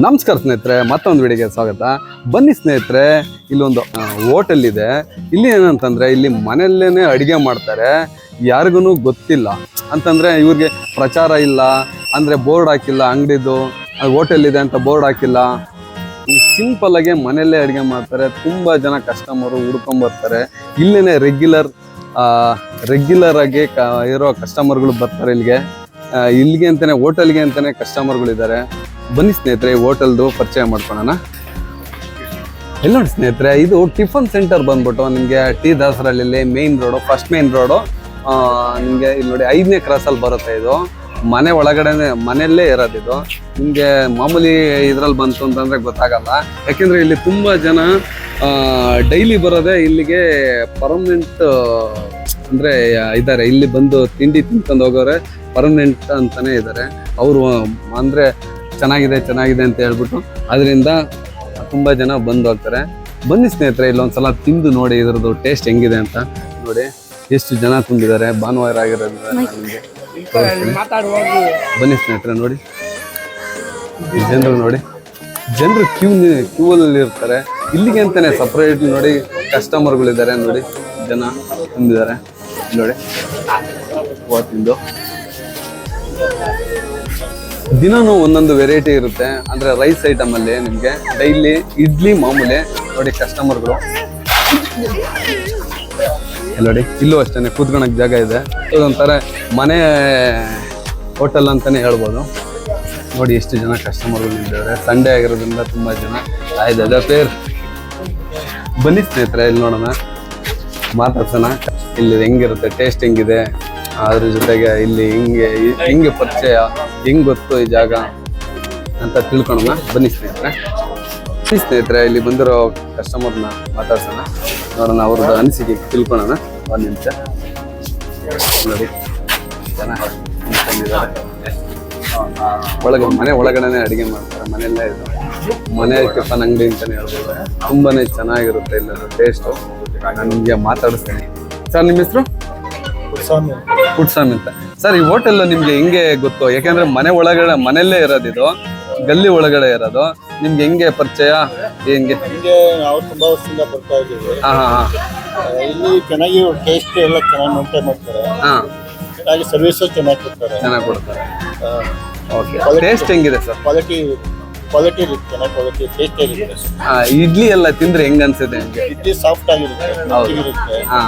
ನಮಸ್ಕಾರ ಸ್ನೇಹಿತರೆ, ಮತ್ತೊಂದು ವಿಡಿಯೋಗೆ ಸ್ವಾಗತ. ಬನ್ನಿ ಸ್ನೇಹಿತರೆ, ಇಲ್ಲೊಂದು ಹೋಟೆಲ್ ಇದೆ. ಇಲ್ಲಿ ಏನಂತಂದ್ರೆ, ಇಲ್ಲಿ ಮನೆಯಲ್ಲೇನೆ ಅಡುಗೆ ಮಾಡ್ತಾರೆ. ಯಾರಿಗೂ ಗೊತ್ತಿಲ್ಲ. ಅಂತಂದ್ರೆ, ಇವ್ರಿಗೆ ಪ್ರಚಾರ ಇಲ್ಲ. ಅಂದ್ರೆ ಬೋರ್ಡ್ ಹಾಕಿಲ್ಲ ಅಂಗಡಿದು ಹೋಟೆಲ್ ಇದೆ ಅಂತ ಬೋರ್ಡ್ ಹಾಕಿಲ್ಲ. ಸಿಂಪಲ್ ಆಗಿ ಮನೆಯಲ್ಲೇ ಅಡುಗೆ ಮಾಡ್ತಾರೆ. ತುಂಬಾ ಜನ ಕಸ್ಟಮರು ಹುಡ್ಕೊಂಬರ್ತಾರೆ ಬರ್ತಾರೆ ಇಲ್ಲೇನೆ ರೆಗ್ಯುಲರ್ ರೆಗ್ಯುಲರ್ ಆಗಿ ಕ- ಇರೋ ಕಸ್ಟಮರ್ಗಳು ಬರ್ತಾರೆ ಇಲ್ಲಿಗೆ. ಇಲ್ಲಿಗೆ ಅಂತಲೇ ಹೋಟೆಲ್ಗೆ ಅಂತಲೇ ಕಸ್ಟಮರ್ಗಳು ಇದ್ದಾರೆ ಬನ್ನಿ ಸ್ನೇಹಿತರೆ ಹೋಟೆಲ್ದು ಪರಿಚಯ ಮಾಡ್ಕೊಳ್ಳೋಣ. ಎಲ್ಲ ಸ್ನೇಹಿತರೆ, ಇದು ಟಿಫನ್ ಸೆಂಟರ್ ಬಂದ್ಬಿಟ್ಟು ನಿಮಗೆ T Dasarahalli main road first main road ನಿಮಗೆ ಇಲ್ಲಿ ನೋಡಿ ಐದನೇ ಕ್ರಾಸಲ್ಲಿ ಬರುತ್ತೆ ಇದು. ಮನೆ ಒಳಗಡೆನೆ, ಮನೆಯಲ್ಲೇ ಇರೋದು ಇದು. ನಿಮಗೆ ಮಾಮೂಲಿ ಇದರಲ್ಲಿ ಬಂತು ಅಂತಂದರೆ ಗೊತ್ತಾಗಲ್ಲ. ಯಾಕೆಂದರೆ ಇಲ್ಲಿ ತುಂಬ ಜನ ಡೈಲಿ ಬರೋದೇ ಇಲ್ಲಿಗೆ ಪರ್ಮನೆಂಟ್ ಅಂದರೆ ಇದ್ದಾರೆ. ಇಲ್ಲಿ ಬಂದು ತಿಂಡಿ ತಿನ್ಕೊಂಡು ಹೋಗೋರೆ ಪರ್ಮನೆಂಟ್ ಅಂತಲೇ ಇದ್ದಾರೆ. ಅವರು, ಅಂದ್ರೆ ಚೆನ್ನಾಗಿದೆ ಚೆನ್ನಾಗಿದೆ ಅಂತ ಹೇಳ್ಬಿಟ್ಟು ಅದರಿಂದ ತುಂಬ ಜನ ಬಂದು ಹೋಗ್ತಾರೆ. ಬನ್ನಿ ಸ್ನೇಹಿತರೆ ಇಲ್ಲೊಂದ್ಸಲ ತಿಂದು ನೋಡಿ ಇದ್ರದ್ದು ಟೇಸ್ಟ್ ಹೆಂಗಿದೆ ಅಂತ. ನೋಡಿ ಎಷ್ಟು ಜನ ತುಂಬಿದ್ದಾರೆ ಭಾನುವಾರ ಆಗಿರೋದ್ರಿಂದ ನಿಮಗೆ ಬನ್ನಿ ಸ್ನೇಹಿತರೆ ನೋಡಿ. ಜನರು ನೋಡಿ. ಜನರು ಕ್ಯೂ ಕ್ಯೂವಲ್ಲಿ ಇರ್ತಾರೆ. ಇಲ್ಲಿಗೆ ಅಂತಾನೆ ಸಪ್ರೇಟ್ ನೋಡಿ ಕಸ್ಟಮರ್ಗಳಿದ್ದಾರೆ ನೋಡಿ. ಜನ ತುಂಬಿದ್ದಾರೆ. ನೋಡಿ. ತಿಂದು. ದಿನನೂ ಒಂದೊಂದು ವೆರೈಟಿ ಇರುತ್ತೆ. ಅಂದರೆ ರೈಸ್ ಐಟಮಲ್ಲಿ ನಿಮಗೆ ಡೈಲಿ ಇಡ್ಲಿ ಮಾಮೂಲಿ ನೋಡಿ ಕಸ್ಟಮರ್ಗಳು ನೋಡಿ, ಇಲ್ಲೂ ಅಷ್ಟೇ ಕೂತ್ಕೊಳಕ್ಕೆ ಜಾಗ ಇದೆ. ಇದೊಂಥರ ಮನೆ ಹೋಟೆಲ್ ಅಂತಲೇ ಹೇಳ್ಬೋದು. ನೋಡಿ ಎಷ್ಟು ಜನ ಕಸ್ಟಮರ್ಗಳು ನಿಂತಿದ್ದಾರೆ. ಸಂಡೇ ಆಗಿರೋದ್ರಿಂದ ತುಂಬ ಜನ. ಆಯ್ತು ಪೇರ್. ಬನ್ನಿ ಸ್ನೇಹಿತರೆ, ಇಲ್ಲಿ ನೋಡೋಣ. ಮಾತಾಡ್ಸೋಣ. ಇಲ್ಲಿ ಹೆಂಗಿರುತ್ತೆ ಟೇಸ್ಟ್ ಹೆಂಗಿದೆ? ಅದ್ರ ಜೊತೆಗೆ ಇಲ್ಲಿ ಹಿಂಗೆ ಹಿಂಗೆ ಪರಿಚಯ, ಹೆಂಗ್ ಗೊತ್ತು ಈ ಜಾಗ ಅಂತ ತಿಳ್ಕೊಳೋಣ. ಬನ್ನಿ ಸ್ನೇಹಿತರೆ. ಬನ್ನಿ ಸ್ನೇಹಿತರೆ, ಇಲ್ಲಿ ಬಂದಿರೋ ಕಸ್ಟಮರ್ನ ಮಾತಾಡ್ಸೋಣ. ಅವ್ರನ್ನ ಅವ್ರದ್ದು ಅನಿಸಿಕೆ ತಿಳ್ಕೊಳೋಣ. ಒಂದು ನಿಮಿಷ. ನೋಡಿ. ಒಳಗೆ ಮನೆ ಒಳಗಡೆನೆ ಅಡಿಗೆ ಮಾಡ್ತಾರೆ. ಮನೆಯಲ್ಲೇ ಇದು. ಮನೆ ಟಿಫನ್ ಅಂಗಡಿ ಅಂತಲೇ ಹೇಳ್ಬೋದು. ತುಂಬಾನೇ ಚೆನ್ನಾಗಿರುತ್ತೆ ಇಲ್ಲ ಟೇಸ್ಟು ನಾನು ನಿಮಗೆ ಮಾತಾಡಿಸ್ತೇನೆ. ಸರ್, ನಿಮ್ಮ ಹೆಸರು? ಪುಟ್ಸ್ವಾಮಿ ಅಂತ. ಸರ್ ಈ ಹೋಟೆಲ್ ನಿಮ್ಗೆ ಹೆಂಗೆ ಗೊತ್ತು? ಯಾಕೆಂದ್ರೆ ಮನೆ ಒಳಗಡೆ ಮನೆಯಲ್ಲೇ ಇರೋದು ಇದು. ಗಲ್ಲಿ ಒಳಗಡೆ ಇರೋದು. ನಿಮ್ಗೆ ಹೆಂಗೆ ಪರಿಚಯ? ಹೆಂಗೆ? ಹಿಂಗೆ ನಾವು ತುಂಬಾ ವರ್ಷದಿಂದ ಬರ್ತಾ ಇದ್ದೀವಿ. ಹಾ ಹಾ ಆ, ಇಲ್ಲಿ ಚೆನ್ನಾಗಿ ಟೇಸ್ಟ್ ಎಲ್ಲ ಚೆನ್ನಾಗಿ ಮೇಂಟೈನ್ ಮಾಡ್ತಾರೆ. ಹಾ. ಚೆನ್ನಾಗಿ ಸರ್ವಿಸ್ ಚೆನ್ನಾಗಿ ಕೊಡ್ತಾರೆ. ಚೆನ್ನಾಗಿ ಕೊಡ್ತಾರೆ. ಓಕೆ ಟೇಸ್ಟ್ ಹೆಂಗಿದೆ ಸರ್ ಕ್ವಾಲಿಟಿ ಕ್ವಾಲಿಟಿ ಇರುತ್ತೆ ಚೆನ್ನಾಗಿ ಕ್ವಾಲಿಟಿ ಟೇಸ್ಟ್ ಹೇಗಿದೆ ಹಾ ಇಡ್ಲಿ ಎಲ್ಲ ತಿಂದ್ರೆ ಹೆಂಗ್ ಅನ್ಸುತ್ತೆ ನಿಮ್ಗೆ? ಇಡ್ಲಿ ಸಾಫ್ಟ್ ಆಗಿರುತ್ತೆ ಮೆತ್ತಗಿರುತ್ತೆ ಹಾ.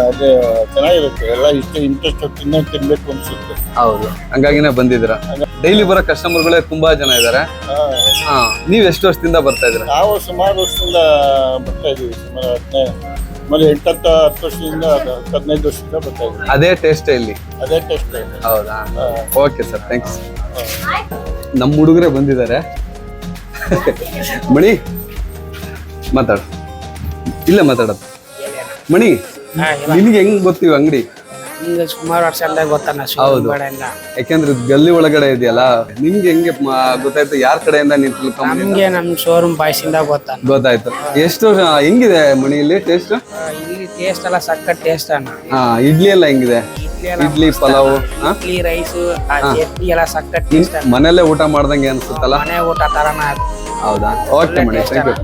ಅದು ಚೆನ್ನಾಗಿರುತ್ತೆ. ಎಲ್ಲ ಇಷ್ಟು ಇಂಟ್ರೆಸ್ಟ್ ತಿನ್ನೋ ತಿನ್ಬೇಕು ಅನ್ಸುತ್ತೆ. ಹೌದು. ಹಂಗಾಗಿನೇ ಬಂದಿದ್ದೀರ? ಡೈಲಿ ಬರೋ ಕಸ್ಟಮರ್ಗಳೇ ತುಂಬಾ ಜನ ಇದ್ದಾರೆ. ಆ, ಹಾ ನೀವ್ ಎಷ್ಟು ವರ್ಷದಿಂದ ಬರ್ತಾ ಇದ್ದೀರಾ? ನಾವು ಸುಮಾರು ವರ್ಷದಿಂದ ಬರ್ತಾ ಇದ್ದೀವಿ ಸುಮಾರು ಹದಿನೈದು ಆಮೇಲೆ ಎಂಟತ್ತು ಹತ್ತು ವರ್ಷದಿಂದ ಅದು ಹದಿನೈದು ವರ್ಷದಿಂದ ಬರ್ತಾ ಇದ್ದೀವಿ ಅದೇ ಟೇಸ್ಟ್ ಇಲ್ಲಿ? ಅದೇ ಟೇಸ್ಟ್ ಹೌದಾ? ಓಕೆ ಸರ್ ಥ್ಯಾಂಕ್ಸ್ ನಮ್ಮ ಹುಡುಗರೇ ಬಂದಿದ್ದಾರೆ. ಮಣಿ ಮಾತಾಡು. ಇಲ್ಲೇ ಮಾತಾಡೋದು. ಮಣಿ. ನಿನಗೆ ಹೆಂಗ್ ಗೊತ್ತೀವಿ ಅಂಗಡಿ? ಹಿಂಗೆ ಸುಮಾರು ವರ್ಷ ಗೊತ್ತಾನ ಹೌದು. ಕಡೆಯಿಂದ ಯಾಕೆಂದ್ರೆ ಇದ್ ಗಲ್ಲಿ ಒಳಗಡೆ ಇದೆಯಲ್ಲ ನಿಮ್ಗೆ ಹೆಂಗೆ ಮ- ಗೊತ್ತಾಯ್ತು ಯಾರ ಕಡೆಯಿಂದ ನೀನ್ ತಿಳ್ಕೊಂಡ್ ನಮ್ಗೆ ನಮ್ ಶೋರೂಮ್ ಬಾಯ್ಸಿಂದ ಗೊತ್ತಾನ ಗೊತ್ತಾಯ್ತು. ಎಷ್ಟು ಹೆಂಗಿದೆ ಮಣಿ ಇಲ್ಲಿ ಟೇಸ್ಟ್ ಇಲ್ಲಿ ಟೇಸ್ಟ್ ಎಲ್ಲ ಸಕ್ಕ ಟೇಸ್ಟ್ ಅಣ್ಣ. ಹಾ ಇಡ್ಲಿ ಎಲ್ಲ ಹೆಂಗಿದೆ? ಇಡ್ಲಿ ಎಲ್ಲ ಇಡ್ಲಿ ಪಲಾವ್ ಹಾ ಇಡ್ಲಿ ರೈಸ್ ಆ ಚಟ್ನಿ ಎಲ್ಲ ಸಕ್ಕ ಟೇಸ್ಟ್ ಅಣ್ಣ. ಮನೆಯಲ್ಲೇ ಊಟ ಮಾಡ್ದಂಗೆ ಅನ್ಸುತ್ತಲ್ಲ? ಮನೆ ಊಟ ತರನ ಹೌದಾ? ಓಕೆ ಮೇಡಮ್ ಥ್ಯಾಂಕ್ ಯು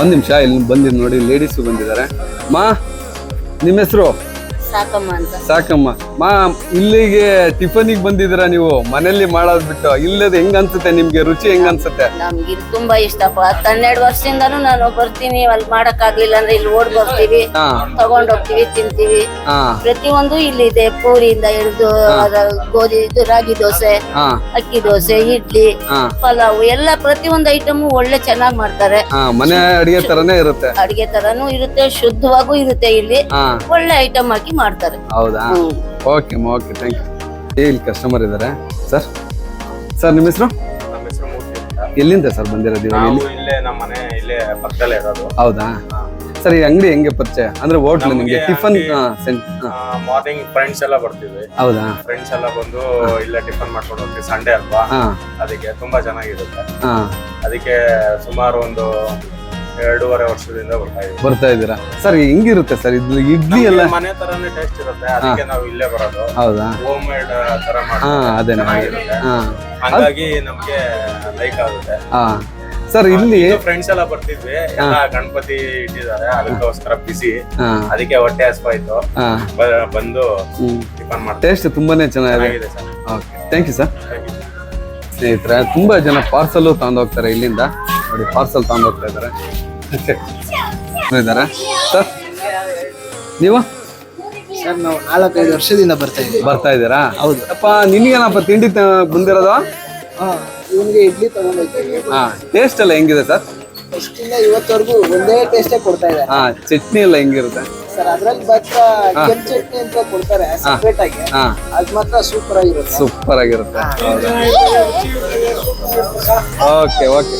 ಒಂದ್ ನಿಮಿಷ ಇಲ್ಲಿ ಬಂದಿದ್ ನೋಡಿ ಲೇಡೀಸ್ ಬಂದಿದ್ದಾರೆ. ಮಾ ನಿಮ್ಮ ಹೆಸರು? ಸಾಕಮ್ಮ ಅಂತ. ಸಾಕಮ್ಮ. ಮಾ ಇಲ್ಲಿಗೆ ಟಿಫನಿಗೆ ಬಂದಿದ್ರ ನೀವು? ಮನೆಯಲ್ಲಿ ಮಾಡೋದ್ ಬಿಟ್ಟು. ಇಲ್ಲದ ಹೆಂಗ್ ಅನ್ಸುತ್ತೆ ನಿಮ್ಗೆ? ರುಚಿ ಹೆಂಗ್ ಅನ್ಸುತ್ತೆ? ನಮ್ಗೆ ಇದು ತುಂಬಾ ಇಷ್ಟಪ್ಪ ಹತ್ತು ಹನ್ನೆರಡು ವರ್ಷದಿಂದಾನು ನಾನು ಬರ್ತೀನಿ. ಅಲ್ಲಿ ಮಾಡಕ್ ಆಗ್ಲಿಲ್ಲ ಅಂದ್ರೆ ಇಲ್ಲಿ ಓಡ್ ಬರ್ತೀವಿ. ಹಾ. ತಗೊಂಡ್ ಹೋಗ್ತೀವಿ ತಿಂತೀವಿ. ಹಾ. ಪ್ರತಿಯೊಂದು ಇಲ್ಲಿ ಇದೆ ಪೂರಿಯಿಂದ ಹಿಡಿದು ಗೋಧಿ ಇದು ರಾಗಿ ದೋಸೆ ಹಾ. ಅಕ್ಕಿ ದೋಸೆ ಇಡ್ಲಿ ಪಲಾವ್ ಪಲಾವು ಎಲ್ಲ ಪ್ರತಿಯೊಂದು ಐಟಮ್ ಒಳ್ಳೆ ಚೆನ್ನಾಗ್ ಮಾಡ್ತಾರೆ. ಹಾ ಮನೆ ಅಡಿಗೆ ತರನೇ ಇರುತ್ತೆ. ಅಡಿಗೆ ತರಾನು ಇರುತ್ತೆ ಶುದ್ಧವಾಗೂ ಇರುತ್ತೆ ಇಲ್ಲಿ. ಹಾ. ಒಳ್ಳೆ ಐಟಮ್ ಹಾಕಿ ಮಾಡ್ತಾರೆ. ಹೌದಾ. ಓಕೆ ಓಕೆ ಥ್ಯಾಂಕ್ ಯು ಇಲ್ಲಿ ಕಸ್ಟಮರ್ ಇದ್ದಾರೆ ಸರ್ ಸರ್ ನಿಮ್ಮ ಹೆಸರು? ನಮ್ಮ ಹೆಸರು ಮೂರ್ತಿ ಅಂತ. ಎಲ್ಲಿಂದ ಸರ್ ಬಂದಿರೋದು ಇವಾಗ ನಾವು ಇಲ್ಲಿ ಇಲ್ಲೇ ನಮ್ಮ ಮನೆ ಇಲ್ಲೇ ಪಕ್ಕದಲ್ಲೇ ಇರೋದು. ಹೌದಾ? ಸರ್ ಈ ಅಂಗಡಿ ಹೆಂಗೆ ಪರಿಚಯ? ಅಂದ್ರೆ ಹೋಟ್ಲ್ ನಿಮಗೆ ನಮ್ಗೆ ಟಿಫನ್ ಅಂಗ್ಡಿ- ಮಾರ್ನಿಂಗ್ ಫ್ರೆಂಡ್ಸ್ ಎಲ್ಲ ಬರ್ತೀವಿ ಹೌದಾ? ಫ್ರೆಂಡ್ಸ್ ಎಲ್ಲ ಬಂದು ಇಲ್ಲೇ ಟಿಫನ್ ಮಾಡ್ಕೊಂಡು ಹೋಗ್ತೀವಿ. ಸಂಡೇ ಅಲ್ವಾ? ಹಾ. ಅದಕ್ಕೆ ತುಂಬಾ ಚೆನ್ನಾಗಿರುತ್ತೆ. ಹಾ. ಅದಕ್ಕೆ ಸುಮಾರು ಒಂದು ಎರಡೂವರೆ ವರ್ಷದಿಂದ ಬರ್ತಾ ಇದೀರಾ ಬರ್ತಾ ಇದ್ದೀರಾ? ಸರ್ ಹಿಂಗಿರುತ್ತೆ ಸರ್ ಇದು ಇಡ್ಲಿ ಎಲ್ಲ? ಮನೆ ತರಾನೇ ಟೇಸ್ಟ್ ಇರುತ್ತೆ ಅದಕ್ಕೆ ನಾವು ಇಲ್ಲೇ ಬರೋದು. ಹೌದಾ? ಹೋಮ್ ಮೇಡ್ ತರ ಹಾ ಅದೇ ಚೆನ್ನಾಗಿರುತ್ತೆ. ಹಾ. ಹಂಗಾಗಿ ನಮ್ಗೆ ಲೈಕ್ ಆಗುತ್ತೆ. ಹಾ. ಸರ್ ಇಲ್ಲಿ ಫ್ರೆಂಡ್ಸ್ ಎಲ್ಲ ಬರ್ತಿದ್ವಿ. ಎಲ್ಲ ಗಣಪತಿ ಇಟ್ಟಿದ್ದಾರೆ. ಅದಕ್ಕೋಸ್ಕರ ಬಿಸಿ. ಅದಕ್ಕೆ ಹೊಟ್ಟೆ ಹಸ್ಪಾಯ್ತು. ಬಂದು ಟಿಫನ್ ಮಾಡಿ ಟೇಸ್ಟ್ ತುಂಬಾನೇ ಚೆನ್ನಾಗಿದೆ. Sir. Okay thank you sir ಸ್ನೇಹಿತರೆ ತುಂಬಾ ಜನ ಪಾರ್ಸಲ್ ತಗೊಂಡೋಗ್ತಾರೆ ಇಲ್ಲಿಂದ. ನೋಡಿ ಪಾರ್ಸಲ್ ತಗೊಂಡೋಗ್ತಾ ಇದಾರೆ ಇದ್ದಾರೆ. ಇದ್ದಾರೆ ಸರ್ ನೀವು? ಸರ್ ನಾವು ನಾಲ್ಕೈದು ವರ್ಷದಿಂದ ಬರ್ತಾ ಇದ್ದೀವಿ. ಬರ್ತಾ ಇದ್ದೀರಾ? ಹೌದು. ಅಪ್ಪ ನಿನಗೇನಪ್ಪ ತಿಂಡಿ ತ- ಬಂದಿರೋದು? ಇವನಿಗೆ ಇಡ್ಲಿ ತಗೊಂಡೋಗ್ತೀವಿ. ಹಾ ಟೇಸ್ಟ್ ಎಲ್ಲ ಹೆಂಗಿದೆ ಸರ್? ಫಸ್ಟಿಂದ ಇವತ್ತವರೆಗೂ ಒಂದೇ ಟೇಸ್ಟೇ ಕೊಡ್ತಾ ಇದ್ದಾರೆ. ಹಾ ಚಟ್ನಿ ಎಲ್ಲ ಹೆಂಗಿರುತ್ತೆ? ಸರ್ ಅದ್ರಲ್ಲಿ ಮಾತ್ರ ಕೆಂಪು ಚಟ್ನಿ ಅಂತ ಕೊಡ್ತಾರೆ ಸಪ್ರೇಟ್ ಆಗಿ. ಹಾ. ಅದ್ ಮಾತ್ರ ಸೂಪರ್ ಆಗಿರುತ್ತೆ. ಸೂಪರ್ ಆಗಿರುತ್ತೆ. ಓಕೆ ಓಕೆ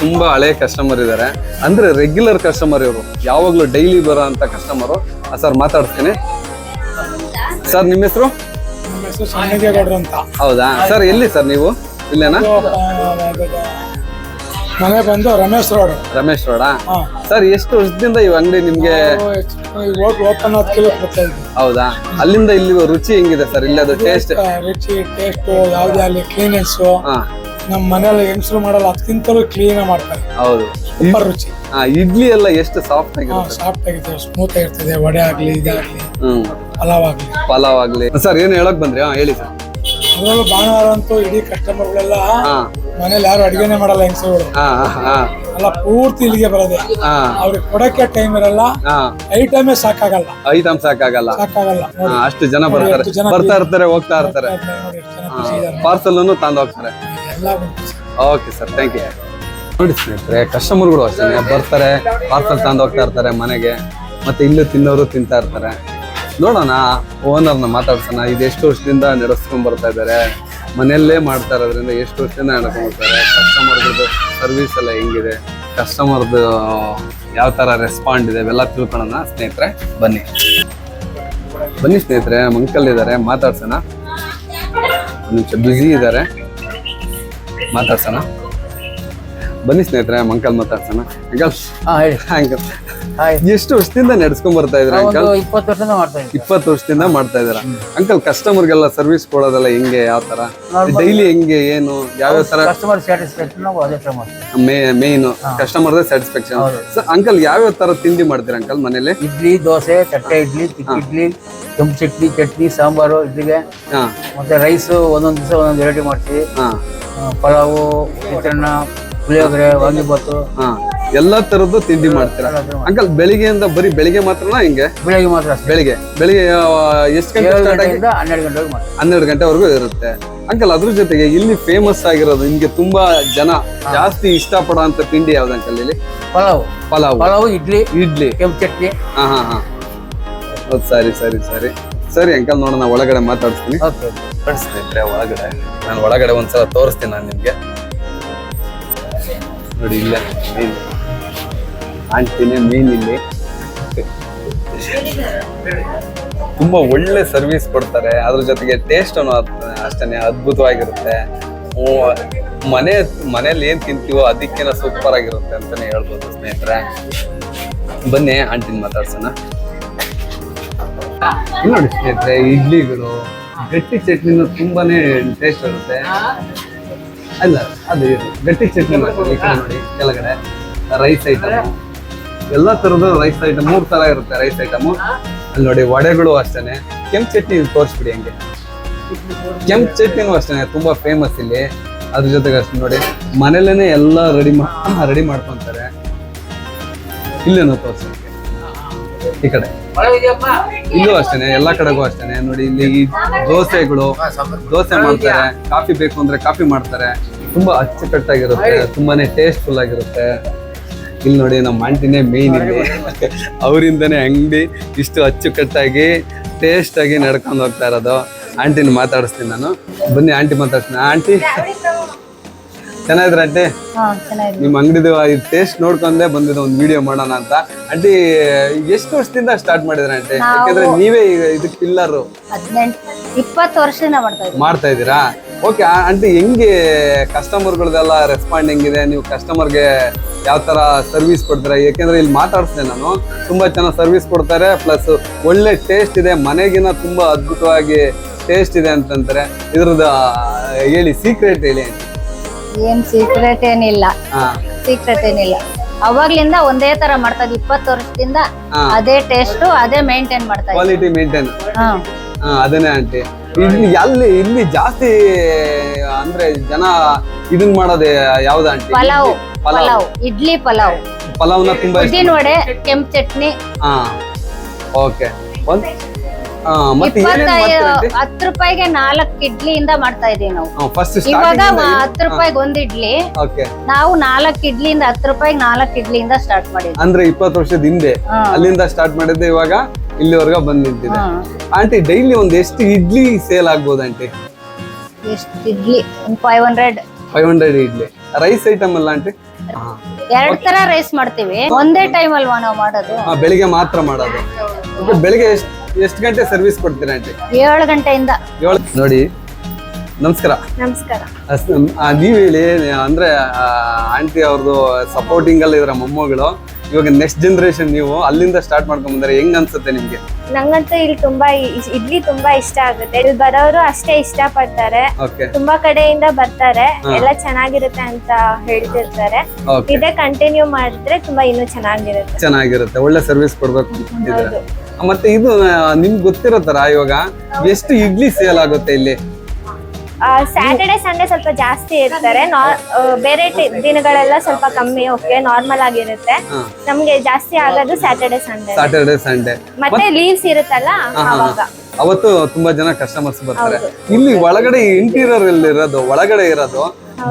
ತುಂಬಾ ಹಳೆ ಕಸ್ಟಮರ್ ಇದ್ದಾರೆ ಅಂದ್ರೆ ರೆಗ್ಯುಲರ್ ಕಸ್ಟಮರ್ ಇವರು. ಯಾವಾಗ್ಲೂ ಡೈಲಿ ಬರೋ ಅಂತ ಕಸ್ಟಮರು ಸರ್ ಮಾತಾಡ್ತೀನಿ ಸರ್ ನಿಮ್ಮ ಹೆಸರು? ಹೌದಾ? ಸರ್ ಎಲ್ಲಿ ಸರ್ ನೀವು? ಇಲ್ಲೇನಾ? ಮನೆ ಬಂದು ರಮೇಶ್ ರೋಡ್. ರಮೇಶ್ ರೋಡಾ? ಸರ್ ಎಷ್ಟು ವರ್ಷದಿಂದ ಈ ಅಂಗಡಿ ನಿಮ್ಗೆ ಓಪನ್ ಹೌದಾ? ಅಲ್ಲಿಂದ ಇಲ್ಲಿ ರುಚಿ ಹೆಂಗಿದೆ ಸರ್ ಇಲ್ಲಿ ಅದು ಟೇಸ್ಟ್ ರುಚಿ ಟೇಸ್ಟ್ ಯಾವ್ದೇ ಅಲ್ಲಿ ಕ್ಲೀನೆಸ್ ಹಾ. ನಮ್ಮ ಮನೆಯಲ್ಲಿ ಹೆಂಗಸರು ಮಾಡಲ್ಲ ಅದಕ್ಕಿಂತಲೂ ಕ್ಲೀನ್ ಮಾಡ್ತಾರೆ. ಹೌದು. ಸೂಪರ್ ರುಚಿ. ಆ, ಇಡ್ಲಿ ಎಲ್ಲ ಎಷ್ಟು ಸಾಫ್ಟ್ ಆಗಿ ಆಗಿರುತ್ತೆ? ಸಾಫ್ಟ್ ಆಗಿರ್ತದೆ ಸ್ಮೂತ್ ಆಗಿರ್ತದೆ ವಡೆ ಆಗ್ಲಿ ಇದಾಗ್ಲಿ ಹ್ಮ್. ಪಲಾವ್ ಆಗ್ಲಿ. ಪಲಾವ್ ಆಗ್ಲಿ. ಸರ್ ಏನು ಹೇಳಕ್ ಬಂದ್ರಿ? ಹಾ ಹೇಳಿ ಸರ್. ಅದರಲ್ಲೂ ಭಾನುವಾರ ಅಂತೂ ಇಡೀ ಕಸ್ಟಮರ್ಗಳೆಲ್ಲ ಹಾ. ಮನೇಲಿ ಯಾರು ಅಡಿಗೆನೆ ಮಾಡಲ್ಲ ಹೆಂಗಸರುಗಳು. ಹಾ ಹಾ ಎಲ್ಲ ಪೂರ್ತಿ ಇಲ್ಲಿಗೆ ಬರೋದೆ. ಹಾ. ಅವ್ರಿಗೆ ಕೊಡಕ್ಕೆ ಟೈಮ್ ಇರಲ್ಲ. ಹಾ. ಐಟಮೇ ಸಾಕಾಗಲ್ಲ. ಐಟಮ್ ಸಾಕಾಗಲ್ಲ. ಸಾಕಾಗಲ್ಲ. ನೋಡಿ ಅಷ್ಟು ಜನ ಬರ್ತಾರೆ. ಬರ್ತಾ ಇರ್ತಾರೆ ಹೋಗ್ತಾ ಇರ್ತಾರೆ. ಪಾರ್ಸಲ್ ಅನ್ನು ತಂದು ಹೋಗ್ತಾರೆ. ಓಕೆ ಸರ್ ಥ್ಯಾಂಕ್ ಯು ನೋಡಿ ಸ್ನೇಹಿತರೆ ಕಸ್ಟಮರ್ಗಳು ಅಷ್ಟೇ. ಬರ್ತಾರೆ ಪಾರ್ಸಲ್ ತಂದು ಹೋಗ್ತಾ ಇರ್ತಾರೆ ಮನೆಗೆ. ಮತ್ತೆ ಇಲ್ಲೂ ತಿನ್ನೋರು ತಿಂತಾ ಇರ್ತಾರೆ. ನೋಡೋಣ ಓನರ್ನ ಮಾತಾಡ್ಸೋಣ. ಇದು ಎಷ್ಟು ವರ್ಷದಿಂದ ನಡೆಸ್ಕೊಂಡ್ ಬರ್ತಾ ಇದ್ದಾರೆ. ಮನೆಯಲ್ಲೇ ಮಾಡ್ತಾ ಇರೋದ್ರಿಂದ ಎಷ್ಟು ವರ್ಷದಿಂದ ನಡ್ಕೊಂಡ್ ಬರ್ತಾರೆ ಸರ್ವಿಸ್ ಎಲ್ಲ ಹೆಂಗಿದೆ? ಕಸ್ಟಮರ್ದು ಯಾವ ಥರ ರೆಸ್ಪಾಂಡ್ ಇದೆ? ಇವೆಲ್ಲ ತಿಳ್ಕೊಳ್ಳೋಣ ಸ್ನೇಹಿತರೆ. ಬನ್ನಿ. ಬನ್ನಿ ಸ್ನೇಹಿತರೆ ನಮ್ಮ ಅಂಕಲ್ ಇದ್ದಾರೆ. ಮಾತಾಡ್ಸೋಣ. ಬ್ಯುಸಿ ಇದ್ದಾರೆ. ಮಾತಾಡ್ಸೋಣ ಬನ್ನಿ ಸ್ನೇಹಿತರೆ ಅಂಕಲ್ ಮಾತಾಡ್ಸೋಣ. Uncle uncle. ಎಷ್ಟು ವರ್ಷದಿಂದ ನಡ್ಸ್ಕೊಂಡ್ ಬರ್ತಾ ಇದ್ರ ಅಂಕಲ್? ಇಪ್ಪತ್ತು ವರ್ಷದಿಂದ ಮಾಡ್ತಾ ಇದ್ವಿ ಇಪ್ಪತ್ತು ವರ್ಷದಿಂದ ಮಾಡ್ತಾ ಇದ್ದೀರಾ? ಅಂಕಲ್ ಕಸ್ಟಮರ್ಗೆಲ್ಲ ಸರ್ವಿಸ್ ಕೊಡೋದೆಲ್ಲ ಹೆಂಗೆ ಯಾವ ತರ? ಡೈಲಿ ಹೆಂಗೆ ಏನು ಯಾವ ತರ? ಕಸ್ಟಮರ್ ಸ್ಯಾಟಿಸ್ಫ್ಯಾಕ್ಷನ್ ನಾವು ಅದೇ ಟ್ರೈ ಮಾಡ್ತೀವಿ ಮೇನ್ ಕಸ್ಟಮರ್ ಸ್ಯಾಟಿಸ್ಫ್ಯಾಕ್ಷನ್ ಅಂಕಲ್ ಯಾವ್ಯಾವ ತರ ತಿಂಡಿ ಮಾಡ್ತೀರಾ ಅಂಕಲ್ ಮನೇಲಿ? ಇಡ್ಲಿ ದೋಸೆ ತಟ್ಟೆ ಇಡ್ಲಿ ಚಿಕ್ಕ ಇಡ್ಲಿ ಕೆಂಪು ಚಟ್ನಿ ಚಟ್ನಿ ಸಾಂಬಾರು ಇಡ್ಲಿಗೆ. ಹಾ. ಮತ್ತೆ ರೈಸ್ ಒಂದೊಂದು ದಿವಸ ಒಂದೊಂದು ವೆರೈಟಿ ಮಾಡ್ತೀವಿ. ಹಾ. ಆ, ಪಲಾವು ಚಿತ್ರಾನ್ನ ಪುಳಿಯೋಗರೆ ವಾಂಗಿಬಾತು ಹಾ ಎಲ್ಲ ತರದ್ದು ತಿಂಡಿ ಮಾಡ್ತೀರಾ? ಅಂಕಲ್ ಬೆಳಿಗ್ಗೆಯಿಂದ ಬರೀ ಬೆಳಿಗ್ಗೆ ಮಾತ್ರನಾ ಹಿಂಗೆ? ಬೆಳಿಗ್ಗೆ ಮಾತ್ರ ಬೆಳಿಗ್ಗೆ. ಬೆಳಿಗ್ಗೆ ಎಷ್ಟು ಗಂಟೆ ಸ್ಟಾರ್ಟ್ ಆಗಿ? ಹನ್ನೆರಡು ಗಂಟೆ ಮಾಡ್ತೀವಿ. ಹನ್ನೆರಡು ಗಂಟೆವರೆಗೂ ಇರುತ್ತೆ. ಅಂಕಲ್ ಅದ್ರ ಜೊತೆಗೆ ಇಲ್ಲಿ ಫೇಮಸ್ ಆಗಿರೋದು ನಿಮ್ಗೆ ತುಂಬಾ ಜನ ಜಾಸ್ತಿ ಇಷ್ಟಪಡೋ ಅಂತ ತಿಂಡಿ ಯಾವ್ದು ಅಂಕಲ್ ಇಲ್ಲಿ? ಪಲಾವ್. ಪಲಾವ್. ಪಲಾವ್ ಇಡ್ಲಿ ಇಡ್ಲಿ. ಕೆಂಪು ಚಟ್ನಿ. ಹಾ ಹಾ ಹಾ. ಹೌದು ಸರಿ ಸರಿ ಸರಿ. ಸರಿ ಅಂಕಲ್ ನೋಡೋಣ ಒಳಗಡೆ ಮಾತಾಡ್ತೀನಿ ಒಳಗಡೆ. ನಾನು ಒಳಗಡೆ ಒಂದ್ಸಲ ತೋರಿಸ್ತೀನಿ ನಾನು ನಿಮ್ಗೆ. ನೋಡಿ ಇಲ್ಲ ಮೇನ್ ಆಂಟಿನೇ ಮೇನ್ ಇಲ್ಲಿ. ತುಂಬಾ ಒಳ್ಳೆ ಸರ್ವಿಸ್ ಕೊಡ್ತಾರೆ. ಅದ್ರ ಜೊತೆಗೆ ಟೇಸ್ಟ್ ಅಷ್ಟೇ ಅದ್ಭುತವಾಗಿರುತ್ತೆ. ಮನೆ ಮನೇಲಿ ಏನು ತಿಂತೀವೋ ಅದಕ್ಕಿಂತ ಸೂಪರ್ ಆಗಿರುತ್ತೆ ಅಂತಾನೆ ಹೇಳ್ಬೋದು ಸ್ನೇಹಿತರೆ. ಬನ್ನಿ ಆಂಟಿನ ಮಾತಾಡ್ಸೋಣ. ನೋಡಿ ಸ್ನೇಹಿತರೆ, ಇಡ್ಲಿಗಳು. ಗಟ್ಟಿ ಚಟ್ನಿನೂ ತುಂಬಾನೇ ಟೇಸ್ಟ್ ಇರುತ್ತೆ. ಅಲ್ಲ, ಅದು. ಗಟ್ಟಿ ಚಟ್ನಿ ಮಾಡ್ತೀವಿ ನೋಡಿ, ಕೆಳಗಡೆ. Rice item. ಎಲ್ಲ ಥರದ ರೈಸ್ ಐಟಮ್, ಮೂರು ಥರ ಇರುತ್ತೆ ರೈಸ್ ಐಟಮ್. ಅಲ್ಲಿ ನೋಡಿ ವಡೆಗಳು ಅಷ್ಟೇನೆ. ಕೆಂಪು ಚಟ್ನಿ ತೋರಿಸ್ಬಿಡಿ ಹಂಗೆ. ಕೆಂಪು ಚಟ್ನಿನೂ ಅಷ್ಟೇ ತುಂಬ ಫೇಮಸ್ ಇಲ್ಲಿ. ಅದ್ರ ಜೊತೆಗೆ ಅಷ್ಟೇ ನೋಡಿ, ಮನೇಲೇನೆ ಎಲ್ಲ ರೆಡಿ ರೆಡಿ ಮಾಡ್ಕೊತಾರೆ. ಇಲ್ಲೇನೋ ತೋರಿಸಿ. ಈ ಕಡೆ. ಇಲ್ಲೂ ಅಷ್ಟೇನೆ ಎಲ್ಲಾ ಕಡೆಗೂ ಅಷ್ಟೇನೆ. ನೋಡಿ ಇಲ್ಲಿ ಈ ದೋಸೆಗಳು ದೋಸೆ ಮಾಡ್ತಾರೆ ಕಾಫಿ ಬೇಕು ಅಂದ್ರೆ ಕಾಫಿ ಮಾಡ್ತಾರೆ. ತುಂಬಾ ಅಚ್ಚುಕಟ್ಟಾಗಿರುತ್ತೆ ತುಂಬಾನೇ ಟೇಸ್ಟ್ಫುಲ್ ಆಗಿರುತ್ತೆ. ಇಲ್ಲಿ ನೋಡಿ ನಮ್ಮ ಆಂಟಿನೇ ಮೇನ್ ಇಲ್ಲಿ. ಅವರಿಂದನೇ ಅಂಗಡಿ ಇಷ್ಟು ಅಚ್ಚುಕಟ್ಟಾಗಿ ಟೇಸ್ಟ್ ಆಗಿ ನಡ್ಕೊಂಡು ಹೋಗ್ತಾ ಇರೋದು. ಆಂಟಿನ ಮಾತಾಡಿಸ್ತೀನಿ ನಾನು. ಬನ್ನಿ ಆಂಟಿ ಮಾತಾಡ್ತೀನಿ ಆಂಟಿ. ಚೆನ್ನಾಗಿದ್ರ ಆಂಟಿ? ನಿಮ್ಮ ಅಂಗಡಿದು ಟೇಸ್ಟ್ ನೋಡ್ಕೊಂಡೇ ಬಂದಿದ್ದ ಒಂದು ವಿಡಿಯೋ ಮಾಡೋಣ ಅಂತ. ಆಂಟಿ ಎಷ್ಟು ವರ್ಷದಿಂದ ಸ್ಟಾರ್ಟ್ ಮಾಡಿದ್ರ ಆಂಟಿ? ಯಾಕಂದ್ರೆ ನೀವೇ ಈಗ ಇದಕ್ಕೆ ಪಿಲ್ಲರ್ ಹದಿನೆಂಟು ಇಪ್ಪತ್ತು ವರ್ಷದಿಂದ ಮಾಡ್ತಾ ಇದ್ದೀವಿ. ಮಾಡ್ತಾ ಇದ್ದೀರಾ? ಓಕೆ ಆಂಟಿ ಹೆಂಗೆ ಕಸ್ಟಮರ್ಗಳದೆಲ್ಲ ರೆಸ್ಪಾಂಡ್ ಹೆಂಗಿದೆ? ನೀವು ಕಸ್ಟಮರ್ಗೆ ಯಾವ ತರ ಸರ್ವಿಸ್ ಕೊಡ್ತೀರಾ? ಯಾಕೆಂದ್ರೆ ಇಲ್ಲಿ ಮಾತಾಡ್ತೇನೆ ನಾನು. ತುಂಬಾ ಚೆನ್ನಾಗಿ ಸರ್ವಿಸ್ ಕೊಡ್ತಾರೆ ಪ್ಲಸ್ ಒಳ್ಳೆ ಟೇಸ್ಟ್ ಇದೆ. ಮನೆಗಿನ ತುಂಬಾ ಅದ್ಭುತವಾಗಿ ಟೇಸ್ಟ್ ಇದೆ ಅಂತಂತಾರೆ. ಇದ್ರದ್ದು ಆ, ಹೇಳಿ ಸೀಕ್ರೆಟ್ ಹೇಳಿ ಏನ್ ಸೀಕ್ರೆಟ್ ಏನಿಲ್ಲ. ಹಾ. ಸೀಕ್ರೆಟ್ ಏನಿಲ್ಲ. ಅವಾಗ್ಲಿಂದ ಒಂದೇ ತರ ಮಾಡ್ತಾ ಇದ್ ಇಪ್ಪತ್ತು ವರ್ಷದಿಂದ ಹಾ. ಅದೇ ಟೇಸ್ಟ್ ಅದೇ ಮೇಂಟೈನ್ ಮಾಡ್ತಾ ಇದ್ವಿ. ಕ್ವಾಲಿಟಿ ಮೇಂಟೈನ್ ಹಾ. ಅದನ್ನೇ ಆಂಟಿ ಇಲ್ಲಿ ಅಲ್ಲಿ ಇಲ್ಲಿ ಜಾಸ್ತಿ ಅಂದ್ರೆ ಜನ ಇದನ್ ಮಾಡೋದೇ ಯಾವ್ದು ಆಂಟಿ ಪಲಾವ್. ಪಲಾವ್. ಪಲಾವ್. ಇಡ್ಲಿ ಪಲಾವ್. ಪಲಾವ್ನ ತುಂಬಾ ಇಷ್ಟ. ಉದ್ದಿನ ವಡೆ ಕೆಂಪ್ ಚಟ್ನಿ. ಹಾ. ಓಕೆ ಒಂದ್ ಮತ್ತೆ ಏನೇನ್ ಮಾಡ್ತೀರಂತೆ? ಹತ್ತು ರೂಪಾಯಿಗೆ ನಾಲ್ಕು ಇಡ್ಲಿಯಿಂದ ಮಾಡ್ತಾ ಇದೀವಿ ನಾವು. ಫಸ್ಟ್ ಇವಾಗ ಸ್ಟಾರ್ಟಿಂಗ್ ಹತ್ತು ರೂಪಾಯಿಗೆ ಒಂದ್ ಇಡ್ಲಿ. ಓಕೆ. ನಾವು ನಾಲ್ಕು ಇಡ್ಲಿಯಿಂದ ಹತ್ತು ರೂಪಾಯಿಗೆ ನಾಲ್ಕು ಇಡ್ಲಿಯಿಂದ ಸ್ಟಾರ್ಟ್ ಮಾಡಿದ್ವಿ. ಅಂದ್ರೆ ಇಪ್ಪತ್ತು ವರ್ಷದ ಹಿಂದೆ ಹಾ. ಅಲ್ಲಿಂದ ಸ್ಟಾರ್ಟ್ ಮಾಡಿದ್ದೆ ಇವಾಗ ಇಲ್ಲಿವರೆಗೂ ಬಂದ್ ನಿಂತಿದೆ ಹಾ. ಆಂಟಿ ಡೈಲಿ ಒಂದ್ ಎಷ್ಟು ಇಡ್ಲಿ ಸೇಲ್ ಆಗ್ಬೋದು ಆಂಟಿ ಎಷ್ಟು idli? Five hundred five hundred idli. Rice item ಅಲ್ಲ ಆಂಟಿ ಎರಡ್ ತರ ರೈಸ್ ಮಾಡ್ತೀವಿ. ಒಂದೇ ಟೈಮ್ ಅಲ್ವಾ ನಾವು ಮಾಡೋದು? ಬೆಳಿಗ್ಗೆ ಮಾತ್ರ ಮಾಡೋದು. ಬೆಳಿಗ್ಗೆ ಎಷ್ಟು ಎಷ್ಟು ಗಂಟೆ ಸರ್ವಿಸ್ ಕೊಡ್ತೀರಾ ಆಂಟಿ? ಏಳು ಗಂಟೆಯಿಂದ. ನೋಡಿ ನಮಸ್ಕಾರ. ನಮಸ್ಕಾರ. ಅಸ್- ಆ, ನೀವ್ ಹೇಳಿ ಅಂದ್ರೆ ಆಂಟಿ ಅವ್ರದ್ದು ಸಪೋರ್ಟಿಂಗ್ ಅಲ್ಲಿ ಇದ್ರ ಮೊಮ್ಮಗಳು. ಇವಾಗ ನೆಕ್ಸ್ಟ್ ಜನರೇಷನ್ ನೀವು ಅಲ್ಲಿಂದ ಸ್ಟಾರ್ಟ್ ಮಾಡ್ಕೊಂಡ್ ಬಂದ್ರೆ ಹೆಂಗ್ ಅನ್ಸುತ್ತೆ ನಿಮ್ಗೆ? ನಂಗಂತೂ ಇಲ್ಲಿ ತುಂಬಾ ಇ- ಇಡ್ಲಿ ತುಂಬಾ ಇಷ್ಟ ಆಗುತ್ತೆ. ಇಲ್ಲಿ ಬರೋರು ಅಷ್ಟೇ ಇಷ್ಟ ಪಡ್ತಾರೆ ಓಕೆ ತುಂಬಾ ಕಡೆಯಿಂದ ಬರ್ತಾರೆ. ಎಲ್ಲ ಚೆನ್ನಾಗಿರುತ್ತೆ ಅಂತ ಹೇಳ್ತಿರ್ತಾರೆ. ಓಕೆ ಇದೇ ಕಂಟಿನ್ಯೂ ಮಾಡಿದ್ರೆ ತುಂಬಾ ಇನ್ನೂ ಚೆನ್ನಾಗಿರುತ್ತೆ. ಚೆನ್ನಾಗಿರುತ್ತೆ. ಒಳ್ಳೆ ಸರ್ವಿಸ್ ಕೊಡ್ಬೇಕು ಅನ್ಕೊಂಡಿದ್ರೆ ಮತ್ತೆ ಇದು ನಿಮ್ಗೆ ಗೊತ್ತಿರೋ ತರ ಇವಾಗ? ಎಷ್ಟು ಇಡ್ಲಿ ಸೇಲ್ ಆಗುತ್ತೆ ಇಲ್ಲಿ? ಸ್ಯಾಟರ್ಡೆ ಸಂಡೇ ಸ್ವಲ್ಪ ಜಾಸ್ತಿ ಇರ್ತಾರೆ. ಬೇರೆ ದಿನಗಳೆಲ್ಲ ಸ್ವಲ್ಪ ಕಮ್ಮಿ ಓಕೆ ನಾರ್ಮಲ್ ಆಗಿರುತ್ತೆ. ನಮ್ಗೆ ಜಾಸ್ತಿ ಆಗೋದು ಸ್ಯಾಟರ್ಡೆ ಸಂಡೇ ಸ್ಯಾಟರ್ಡೆ ಸಂಡೇ ಮತ್ತೆ ಲೀವ್ಸ್ ಇರುತ್ತಲ್ಲ ಅವತ್ತು ತುಂಬಾ ಜನ ಕಸ್ಟಮರ್ಸ್ ಬರ್ತಾರೆ. ಇಲ್ಲಿ ಒಳಗಡೆ ಇಂಟೀರಿಯರ್ ಇರೋದು ಒಳಗಡೆ ಇರೋದು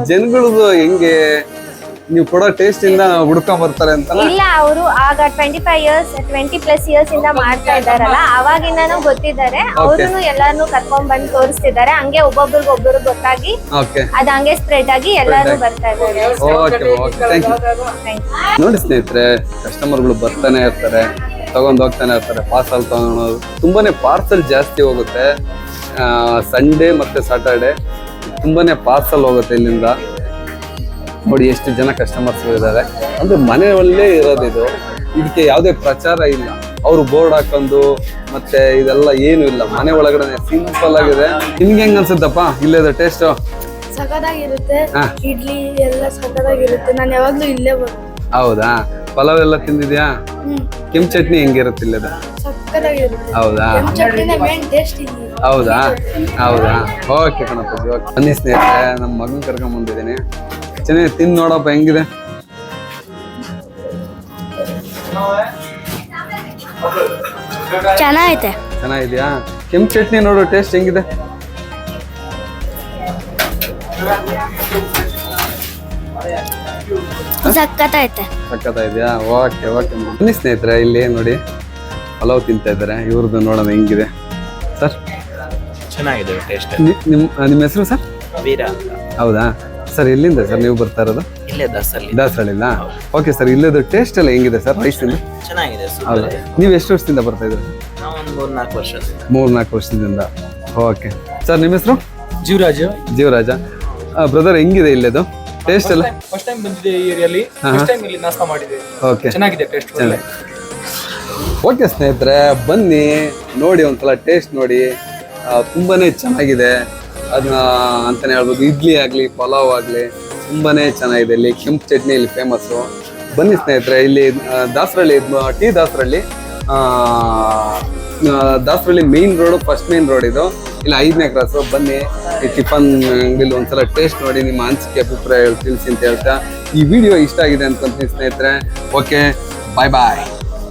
ಜನಗಳದು ಹೆಂಗೆ? ನೀವು ಕೊಡೋ ಟೇಸ್ಟ್ ಇಂದ ಹುಡ್ಕೊಂಡ್ ಬರ್ತಾರೆ ಅಂತ ಇಲ್ಲ ಅವರು ಆಗ twenty five years twenty plus years ಇಂದ ಮಾಡ್ತಾ ಇದ್ದಾರಲ್ಲ ಅವಾಗಿಂದಾನು ಗೊತ್ತಿದ್ದಾರೆ. ಅವ್ರು ಎಲ್ಲಾರು ಕರ್ಕೊಂಡ್ ಬಂದು ತೋರಿಸ್ತಿದ್ದಾರೆ. ಹಂಗೆ ಒಬ್ಬೊಬ್ರಿಗೆ ಒಬ್ಬರು ಗೊತ್ತಾಗಿ ಓಕೆ ಅದ್ ಹಂಗೆ ಸ್ಪ್ರೆಡ್ ಆಗಿ ಎಲ್ಲಾರು ಬರ್ತಾ ಇದ್ದಾರೆ. ಓಕೆ ಓಕೆ ಥ್ಯಾಂಕ್ ಯು ನೋಡಿ ಸ್ನೇಹಿತರೆ ಕಸ್ಟಮರ್ಗಳು ಬರ್ತಾನೆ ಇರ್ತಾರೆ ತಗೊಂಡ್ ಹೋಗ್ತಾನೆ ಇರ್ತಾರೆ ಪಾರ್ಸಲ್ ತಗೊಳೋದು. ತುಂಬಾನೇ ಪಾರ್ಸಲ್ ಜಾಸ್ತಿ ಹೋಗುತ್ತೆ. ಸಂಡೇ ಮತ್ತೆ ಸಾಟರ್ಡೆ ತುಂಬಾನೇ ಪಾರ್ಸಲ್ ಹೋಗುತ್ತೆ ಇಲ್ಲಿಂದ. ನೋಡಿ ಎಷ್ಟು ಜನ ಕಸ್ಟಮರ್ಸ್ ಇದ್ದಾರೆ. ಅಂದ್ರೆ ಮನೆಯಲ್ಲೇ ಇರೋದು ಇದು. ಇದಕ್ಕೆ ಯಾವುದೇ ಪ್ರಚಾರ ಇಲ್ಲ. ಅವರು ಬೋರ್ಡ್ ಹಾಕೊಂಡು ಮತ್ತೆ ಇದೆಲ್ಲ ಏನು ಇಲ್ಲ. ಮನೆ ಒಳಗಡೆ ಸಿಂಪಲ್ ಆಗಿದೆ. ನಿಮ್ಗೆ ಹೆಂಗ್ ಅನ್ಸುತ್ತಪ್ಪ? ಇಲ್ಲದ ಟೇಸ್ಟ್ ಸಖತ್ತಾಗಿರುತ್ತೆ. ಇಡ್ಲಿ ಎಲ್ಲ ಸಖತ್ತಾಗಿರುತ್ತೆ. ನಾನು ಯಾವಾಗ್ಲೂ ಇಲ್ಲೇ ಹೌದಾ? ಪಲಾವ್ ಎಲ್ಲ ತಿಂದಿದ್ಯಾ? ಕೆಂಪ್ ಚಟ್ನಿ ಹೆಂಗಿರುತ್ತೆ ಇಲ್ಲದ? ಹೌದಾ? ಹೌದಾ? ಹೌದಾ? ಓಕೆ ಕಣಪ್ಪ ಓಕೆ ಬನ್ನಿ ಸ್ನೇಹಿತರೆ ನಮ್ಮ ಮಗನ್ ಕರ್ಕೊಂಡ್ ಬಂದಿದ್ದೀನಿ. ಚೆನ್ನಾಗಿ ತಿಂದು ನೋಡಪ್ಪ ಹೆಂಗಿದೆ? ಚೆನ್ನಾಗೈತೆ. ಚೆನ್ನಾಗಿದ್ಯಾ? ಕೆಂಪು ಚಟ್ನಿ ನೋಡು ಟೇಸ್ಟ್ ಹೆಂಗಿದೆ? ಸಕ್ಕತ್ತಾಗಿದ್ಯಾ ಓಕೆ ಓಕೆ ಬನ್ನಿ ಸ್ನೇಹಿತರೆ ಇಲ್ಲಿ ನೋಡಿ ಪಲಾವ್ ತಿಂತಾ ಇದ್ದಾರೆ. ಇವ್ರದ್ದು ನೋಡೋಣ ಹೆಂಗಿದೆ. ಸರ್? ಚೆನ್ನಾಗಿದೆ ಟೇಸ್ಟ್ ನಿಮ್ಮ ನಿಮ್ಮ ಹೆಸರು ಸರ್? ವೀರ ಹೌದಾ? ಸರ್ ಎಲ್ಲಿಂದ ಸರ್ ನೀವು ಬರ್ತಾ ಇರೋದು? ಇಲ್ಲೇ ದಸಲ್ಲಿ ಓಕೆ ಸರ್ ಇಲ್ಲದ ಟೇಸ್ಟ್ ಎಲ್ಲ ಹೆಂಗಿದೆ ಸರ್ ರೈಸಿಂದ ಚೆನ್ನಾಗಿದೆ ಹೌದಾ? ನೀವು ಎಷ್ಟು ವರ್ಷದಿಂದ ಬರ್ತಾ ಇದ್ದೀರಾ? ನಾವು ಒಂದು ಮೂರ್ ನಾಲ್ಕು ವರ್ಷ ಮೂರು ನಾಲ್ಕು ವರ್ಷದಿಂದ. ಓಕೆ ಸರ್ ನಿಮ್ಮ ಹೆಸರು? ಜೀವರಾಜ. ಜೀವರಾಜ. ಬ್ರದರ್ ಹೆಂಗಿದೆ ಇಲ್ಲದು? ಟೇಸ್ಟ್ ಎಲ್ಲ? ಫಸ್ಟ್ ಟೈಮ್ ಬಂದಿದೆ ಈ ಏರಿಯಲ್ಲಿ ಫಸ್ಟ್ ಟೈಮ್ ಇಲ್ಲಿ ನಾಷ್ಟ ಮಾಡಿದೆ. ಓಕೆ ಚೆನ್ನಾಗಿದೆ ಟೇಸ್ಟ್ ಚೆನ್ನಾಗಿ ಓಕೆ ಸ್ನೇಹಿತರೆ ಬನ್ನಿ ನೋಡಿ ಒಂದ್ಸಲ ಟೇಸ್ಟ್ ನೋಡಿ. ತುಂಬಾನೇ ಚೆನ್ನಾಗಿದೆ. ಅದನ್ನ ಅಂತಾನೆ ಹೇಳ್ಬೋದು, ಇಡ್ಲಿ ಆಗಲಿ, ಪಲಾವ್ ಆಗಲಿ ತುಂಬಾ ಚೆನ್ನಾಗಿದೆ. ಇಲ್ಲಿ ಕೆಂಪು ಚಟ್ನಿ ಇಲ್ಲಿ ಫೇಮಸ್ಸು ಬನ್ನಿ ಸ್ನೇಹಿತರೆ, ಇಲ್ಲಿ Dasarahalli T Dasarahalli Dasarahalli main road first main road ಇದು. ಇಲ್ಲಿ ಐದನೇ ಕ್ರಾಸು ಬನ್ನಿ, ಈ ಟಿಫನ್ ಅಂಗಡಿಲಿ ಒಂದ್ಸಲ ಟೇಸ್ಟ್ ನೋಡಿ, ನಿಮ್ಮ ಅನಿಸಿಕೆ ಅಭಿಪ್ರಾಯ ತಿಳಿಸಿ ಅಂತ ಹೇಳ್ತಾ ಈ ವಿಡಿಯೋ ಇಷ್ಟ ಆಗಿದೆ ಅನ್ಕೊಂತೀನಿ ಸ್ನೇಹಿತರೆ. ಓಕೆ ಬಾಯ್ ಬಾಯ್